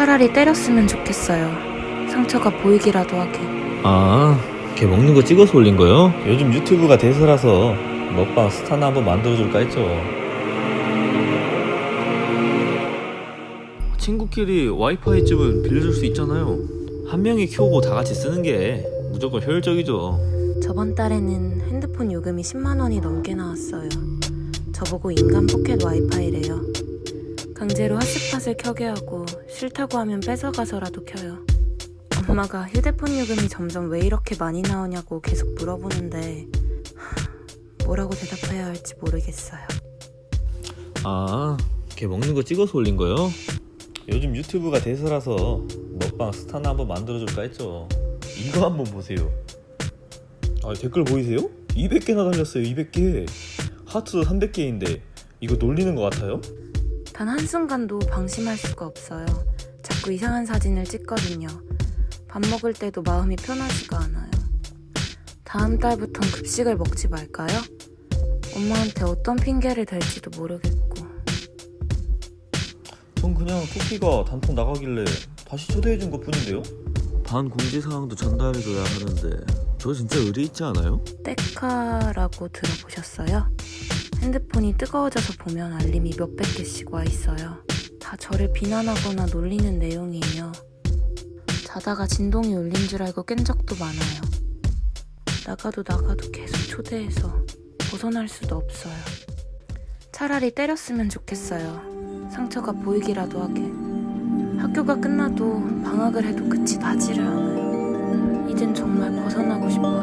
차라리 때렸으면 좋겠어요. 상처가 보이기라도 하게. 아, 걔 먹는 거 찍어서 올린 거요? 요즘 유튜브가 대세라서 먹방 스타나 한번 만들어줄까 했죠. 친구끼리 와이파이 집은 빌려줄 수 있잖아요. 한 명이 켜고 다 같이 쓰는 게 무조건 효율적이죠. 저번 달에는 핸드폰 요금이 10만 원이 넘게 나왔어요. 저보고 인간 포켓 와이파이래요. 강제로 핫스팟을 켜게 하고 싫다고 하면 뺏어가서라도 켜요. 엄마가 휴대폰 요금이 점점 왜 이렇게 많이 나오냐고 계속 물어보는데 하, 뭐라고 대답해야 할지 모르겠어요. 아, 걔 먹는 거 찍어서 올린 거요? 요즘 유튜브가 대세라서 먹방 스타나 한번 만들어줄까 했죠. 이거 한번 보세요. 아, 댓글 보이세요? 200개나 달렸어요, 200개. 하트 300개인데 이거 놀리는 것 같아요? 단 한순간도 방심할 수가 없어요. 자꾸 이상한 사진을 찍거든요. 밥 먹을 때도 마음이 편하지가 않아요. 다음 달부턴 급식을 먹지 말까요? 엄마한테 어떤 핑계를 댈지도 모르겠고. 전 그냥 토끼가 단톡 나가길래 다시 초대해준 것 뿐인데요? 반 공지 사항도 전달해줘야 하는데 저 진짜 의리 있지 않아요? 떼카라고 들어보셨어요? 핸드폰이 뜨거워져서 보면 알림이 몇백 개씩 와 있어요. 다 저를 비난하거나 놀리는 내용이에요. 자다가 진동이 울린 줄 알고 깬 적도 많아요. 나가도 나가도 계속 초대해서 벗어날 수도 없어요. 차라리 때렸으면 좋겠어요. 상처가 보이기라도 하게. 학교가 끝나도 방학을 해도 끝이 나지를 않아요. 이젠 정말 벗어나고 싶어요.